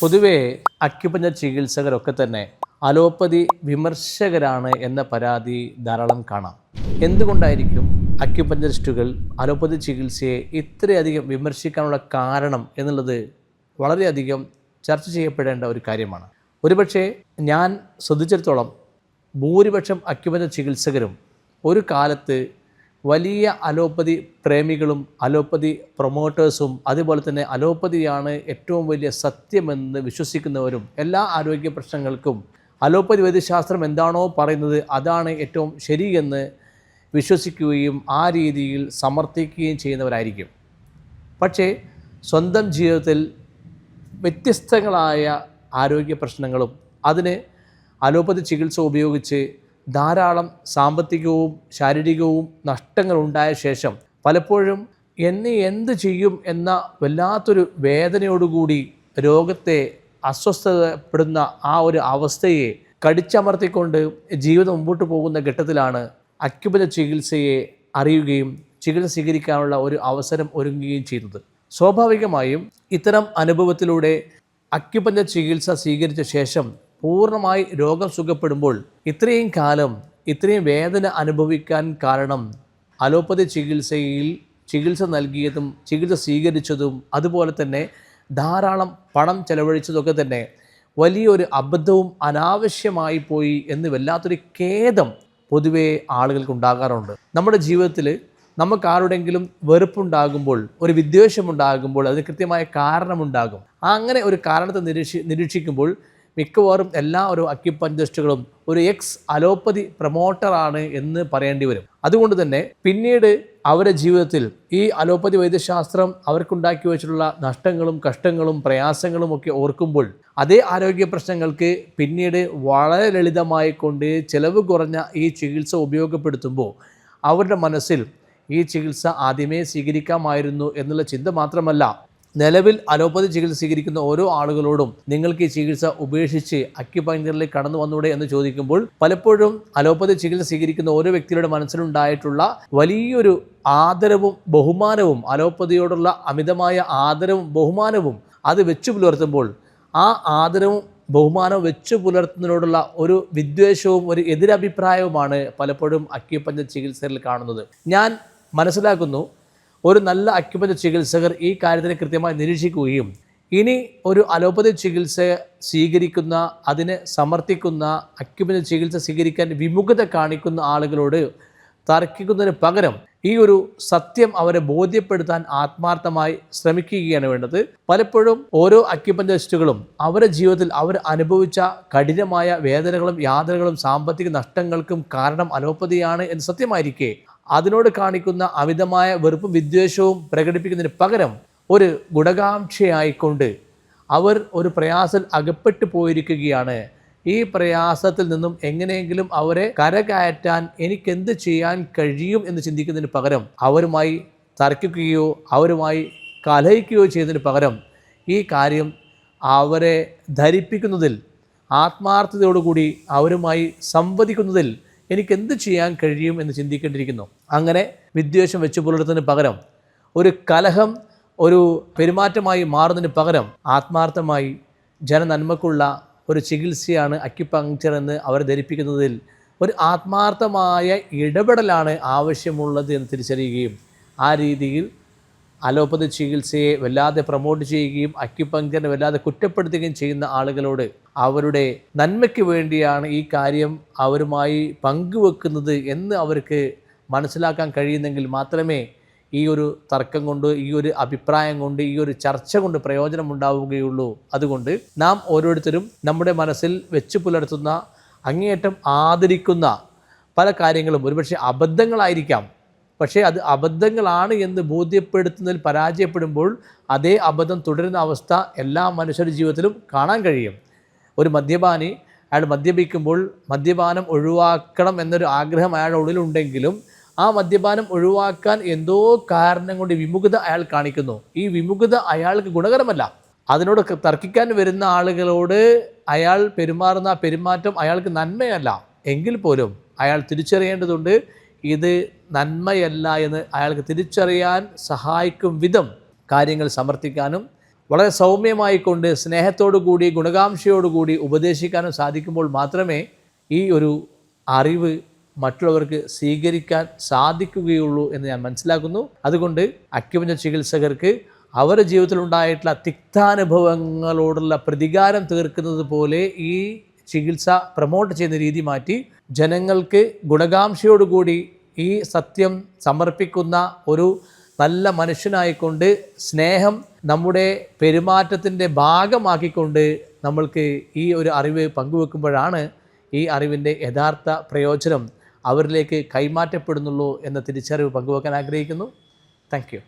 പൊതുവേ അക്യുപഞ്ചർ ചികിത്സകരൊക്കെ തന്നെ അലോപ്പതി വിമർശകരാണ് എന്ന പരാതി ധാരാളം കാണാം. എന്തുകൊണ്ടായിരിക്കും അക്യുപഞ്ചറിസ്റ്റുകൾ അലോപ്പതി ചികിത്സയെ ഇത്രയധികം വിമർശിക്കാനുള്ള കാരണം എന്നുള്ളത് വളരെയധികം ചർച്ച ചെയ്യപ്പെടേണ്ട ഒരു കാര്യമാണ്. ഒരുപക്ഷെ ഞാൻ ശ്രദ്ധിച്ചിടത്തോളം ഭൂരിപക്ഷം അക്യുപഞ്ചർ ചികിത്സകരും ഒരു കാലത്ത് വലിയ അലോപ്പതി പ്രേമികളും അലോപ്പതി പ്രൊമോട്ടേഴ്സും അതുപോലെ തന്നെ അലോപ്പതിയാണ് ഏറ്റവും വലിയ സത്യമെന്ന് വിശ്വസിക്കുന്നവരും എല്ലാ ആരോഗ്യ പ്രശ്നങ്ങൾക്കും അലോപ്പതി വൈദ്യശാസ്ത്രം എന്താണോ പറയുന്നത് അതാണ് ഏറ്റവും ശരിയെന്ന് വിശ്വസിക്കുകയും ആ രീതിയിൽ സമർത്ഥിക്കുകയും ചെയ്യുന്നവരായിരിക്കും. പക്ഷേ സ്വന്തം ജീവിതത്തിൽ വ്യത്യസ്തങ്ങളായ ആരോഗ്യ പ്രശ്നങ്ങളും അതിന് അലോപ്പതി ചികിത്സ ഉപയോഗിച്ച് ധാരാളം സാമ്പത്തികവും ശാരീരികവും നഷ്ടങ്ങൾ ഉണ്ടായ ശേഷം പലപ്പോഴും എന്നെ എന്ത് ചെയ്യും എന്ന വല്ലാത്തൊരു വേദനയോടുകൂടി രോഗത്തെ അസ്വസ്ഥതപ്പെടുന്ന ആ ഒരു അവസ്ഥയെ കടിച്ചമർത്തിക്കൊണ്ട് ജീവിതം മുമ്പോട്ട് പോകുന്ന ഘട്ടത്തിലാണ് അക്യുപത ചികിത്സയെ അറിയുകയും ചികിത്സ സ്വീകരിക്കാനുള്ള ഒരു അവസരം ഒരുങ്ങുകയും ചെയ്തത്. സ്വാഭാവികമായും ഇത്തരം അനുഭവത്തിലൂടെ അക്യുപഞ്ച ചികിത്സ സ്വീകരിച്ച ശേഷം പൂർണമായി രോഗം സുഖപ്പെടുമ്പോൾ ഇത്രയും കാലം ഇത്രയും വേദന അനുഭവിക്കാൻ കാരണം അലോപ്പതി ചികിത്സയിൽ ചികിത്സ നൽകിയതും ചികിത്സ സ്വീകരിച്ചതും അതുപോലെ തന്നെ ധാരാളം പണം ചെലവഴിച്ചതൊക്കെ തന്നെ വലിയൊരു അബദ്ധവും അനാവശ്യമായി പോയി എന്ന് വല്ലാത്തൊരു ഖേദം പൊതുവേ ആളുകൾക്ക് ഉണ്ടാകാറുണ്ട്. നമ്മുടെ ജീവിതത്തിൽ നമുക്ക് ആരുടെങ്കിലും വെറുപ്പുണ്ടാകുമ്പോൾ ഒരു വിദ്വേഷമുണ്ടാകുമ്പോൾ അതിന് കൃത്യമായ കാരണമുണ്ടാകും. അങ്ങനെ ഒരു കാരണത്തെ നിരീക്ഷി നിരീക്ഷിക്കുമ്പോൾ മിക്കവാറും എല്ലാ ഒരു അക്യുപഞ്ചസ്റ്റുകളും ഒരു എക്സ് അലോപ്പതി പ്രൊമോട്ടറാണ് എന്ന് പറയേണ്ടി വരും. അതുകൊണ്ട് തന്നെ പിന്നീട് അവരുടെ ജീവിതത്തിൽ ഈ അലോപ്പതി വൈദ്യശാസ്ത്രം അവർക്കുണ്ടാക്കി വെച്ചിട്ടുള്ള നഷ്ടങ്ങളും കഷ്ടങ്ങളും പ്രയാസങ്ങളും ഒക്കെ ഓർക്കുമ്പോൾ അതേ ആരോഗ്യ പ്രശ്നങ്ങൾക്ക് പിന്നീട് വളരെ ലളിതമായി കൊണ്ട് ചിലവ് കുറഞ്ഞ ഈ ചികിത്സ ഉപയോഗപ്പെടുത്തുമ്പോൾ അവരുടെ മനസ്സിൽ ഈ ചികിത്സ ആദ്യമേ സ്വീകരിക്കാമായിരുന്നു എന്നുള്ള ചിന്ത മാത്രമല്ല നിലവിൽ അലോപ്പതി ചികിത്സ സ്വീകരിക്കുന്ന ഓരോ ആളുകളോടും നിങ്ങൾക്ക് ഈ ചികിത്സ ഉപേക്ഷിച്ച് അക്യുപഞ്ചറിലേക്ക് കടന്നു വന്നൂടെ എന്ന് ചോദിക്കുമ്പോൾ പലപ്പോഴും അലോപ്പതി ചികിത്സ സ്വീകരിക്കുന്ന ഓരോ വ്യക്തിയുടെ മനസ്സിലുണ്ടായിട്ടുള്ള വലിയൊരു ആദരവും ബഹുമാനവും അലോപ്പതിയോടുള്ള അമിതമായ ആദരവും ബഹുമാനവും അത് വെച്ചു പുലർത്തുമ്പോൾ ആ ആദരവും ബഹുമാനം വെച്ചു പുലർത്തുന്നതിനോടുള്ള ഒരു വിദ്വേഷവും ഒരു എതിരഭിപ്രായവുമാണ് പലപ്പോഴും അക്യുപഞ്ചർ ചികിത്സയിൽ കാണുന്നത്. ഞാൻ മനസ്സിലാക്കുന്നു ഒരു നല്ല അക്യുപഞ്ചർ ചികിത്സകർ ഈ കാര്യത്തിനെ കൃത്യമായി നിരീക്ഷിക്കുകയും ഇനി ഒരു അലോപ്പതി ചികിത്സ സ്വീകരിക്കുന്ന അതിനെ സമർത്ഥിക്കുന്ന അക്യുപഞ്ചർ ചികിത്സ സ്വീകരിക്കാൻ വിമുഖത കാണിക്കുന്ന ആളുകളോട് തർക്കിക്കുന്നതിന് പകരം ഈ ഒരു സത്യം അവരെ ബോധ്യപ്പെടുത്താൻ ആത്മാർത്ഥമായി ശ്രമിക്കുകയാണ് വേണ്ടത്. പലപ്പോഴും ഓരോ അക്യുപഞ്ചറിസ്റ്റുകളും അവരുടെ ജീവിതത്തിൽ അവർ അനുഭവിച്ച കഠിനമായ വേദനകളും യാതനകളും സാമ്പത്തിക നഷ്ടങ്ങൾക്കും കാരണം അലോപ്പതിയാണ് എന്ന് സത്യമായിരിക്കെ അതിനോട് കാണിക്കുന്ന അമിതമായ വെറുപ്പും വിദ്വേഷവും പ്രകടിപ്പിക്കുന്നതിന് പകരം ഒരു ഗുണകാംക്ഷയായിക്കൊണ്ട് അവർ ഒരു പ്രയാസത്തിൽ അകപ്പെട്ടു പോയിരിക്കുകയാണ്. ഈ പ്രയാസത്തിൽ നിന്നും എങ്ങനെയെങ്കിലും അവരെ കരകയറ്റാൻ എനിക്കെന്ത് ചെയ്യാൻ കഴിയും എന്ന് ചിന്തിക്കുന്നതിന് പകരം അവരുമായി തർക്കിക്കുകയോ അവരുമായി കലഹിക്കുകയോ ചെയ്യുന്നതിന് പകരം ഈ കാര്യം അവരെ ധരിപ്പിക്കുന്നതിൽ ആത്മാർത്ഥതയോടുകൂടി അവരുമായി സംവദിക്കുന്നതിൽ എനിക്ക് എന്ത് ചെയ്യാൻ കഴിയും എന്ന് ചിന്തിക്കേണ്ടിയിരിക്കുന്നു. അങ്ങനെ വിദ്വേഷം വെച്ച് പുലർത്തുന്നതിന് പകരം ഒരു കലഹം ഒരു പെരുമാറ്റമായി മാറുന്നതിന് പകരം ആത്മാർത്ഥമായി ജനനന്മക്കുള്ള ഒരു ചികിത്സയാണ് അക്യുപങ്ക്ചർ എന്ന് അവരെ ധരിപ്പിക്കുന്നതിൽ ഒരു ആത്മാർത്ഥമായ ഇടപെടലാണ് ആവശ്യമുള്ളത് എന്ന് തിരിച്ചറിയുകയും ആ രീതിയിൽ അലോപ്പതി ചികിത്സയെ വല്ലാതെ പ്രൊമോട്ട് ചെയ്യുകയും അക്യുപങ്ക്ചറിനെ വല്ലാതെ കുറ്റപ്പെടുത്തുകയും ചെയ്യുന്ന ആളുകളോട് അവരുടെ നന്മയ്ക്ക് വേണ്ടിയാണ് ഈ കാര്യം അവരുമായി പങ്കുവെക്കുന്നത് എന്ന് അവർക്ക് മനസ്സിലാക്കാൻ കഴിയുന്നെങ്കിൽ മാത്രമേ ഈ ഒരു തർക്കം കൊണ്ട് ഈ ഒരു അഭിപ്രായം കൊണ്ട് ഈ ഒരു ചർച്ച കൊണ്ട് പ്രയോജനമുണ്ടാവുകയുള്ളൂ അതുകൊണ്ട് നാം ഓരോരുത്തരും നമ്മുടെ മനസ്സിൽ വെച്ച് പുലർത്തുന്ന അങ്ങേയറ്റം ആദരിക്കുന്ന പല കാര്യങ്ങളും ഒരുപക്ഷെ അബദ്ധങ്ങളായിരിക്കാം. പക്ഷേ അത് അബദ്ധങ്ങളാണ് എന്ന് ബോധ്യപ്പെടുത്തുന്നതിൽ പരാജയപ്പെടുമ്പോൾ അതേ അബദ്ധം തുടരുന്ന അവസ്ഥ എല്ലാ മനുഷ്യരുടെ ജീവിതത്തിലും കാണാൻ കഴിയും. ഒരു മദ്യപാനി അയാൾ മദ്യപിക്കുമ്പോൾ മദ്യപാനം ഒഴിവാക്കണം എന്നൊരു ആഗ്രഹം അയാളുടെ ഉള്ളിലുണ്ടെങ്കിലും ആ മദ്യപാനം ഒഴിവാക്കാൻ എന്തോ കാരണം കൊണ്ട് വിമുഖത അയാൾ കാണിക്കുന്നു. ഈ വിമുഖത അയാൾക്ക് ഗുണകരമല്ല. അതിനോട് തർക്കിക്കാൻ വരുന്ന ആളുകളോട് അയാൾ പെരുമാറുന്ന പെരുമാറ്റം അയാൾക്ക് നന്മയല്ല. എങ്കിൽ പോലും അയാൾ തിരിച്ചറിയേണ്ടതുണ്ട് ഇത് നന്മയല്ല എന്ന് അയാൾക്ക് തിരിച്ചറിയാൻ സഹായിക്കും വിധം കാര്യങ്ങൾ സമർത്ഥിക്കാനും വളരെ സൗമ്യമായിക്കൊണ്ട് സ്നേഹത്തോടു കൂടി ഗുണകാംക്ഷയോടുകൂടി ഉപദേശിക്കാനും സാധിക്കുമ്പോൾ മാത്രമേ ഈ ഒരു അറിവ് മറ്റുള്ളവർക്ക് സ്വീകരിക്കാൻ സാധിക്കുകയുള്ളൂ എന്ന് ഞാൻ മനസ്സിലാക്കുന്നു. അതുകൊണ്ട് അക്യുപഞ്ച ചികിത്സകർക്ക് അവരുടെ ജീവിതത്തിലുണ്ടായിട്ടുള്ള തിക്താനുഭവങ്ങളോടുള്ള പ്രതികാരം തീർക്കുന്നത് പോലെ ഈ ചികിത്സ പ്രൊമോട്ട് ചെയ്യുന്ന രീതി മാറ്റി ജനങ്ങൾക്ക് ഗുണകാംക്ഷയോടുകൂടി ഈ സത്യം സമർപ്പിക്കുന്ന ഒരു നല്ല മനുഷ്യനായിക്കൊണ്ട് സ്നേഹം നമ്മുടെ പെരുമാറ്റത്തിന്റെ ഭാഗമാക്കിക്കൊണ്ട് നമ്മൾക്ക് ഈ ഒരു അറിവ് പങ്കുവെക്കുമ്പോഴാണ് ഈ അറിവിന്റെ യഥാർത്ഥ പ്രയോജനം അവരിലേക്ക് കൈമാറ്റപ്പെടുന്നുള്ളൂ എന്ന തിരിച്ചറിവ് പങ്കുവെക്കാൻ ആഗ്രഹിക്കുന്നു. താങ്ക്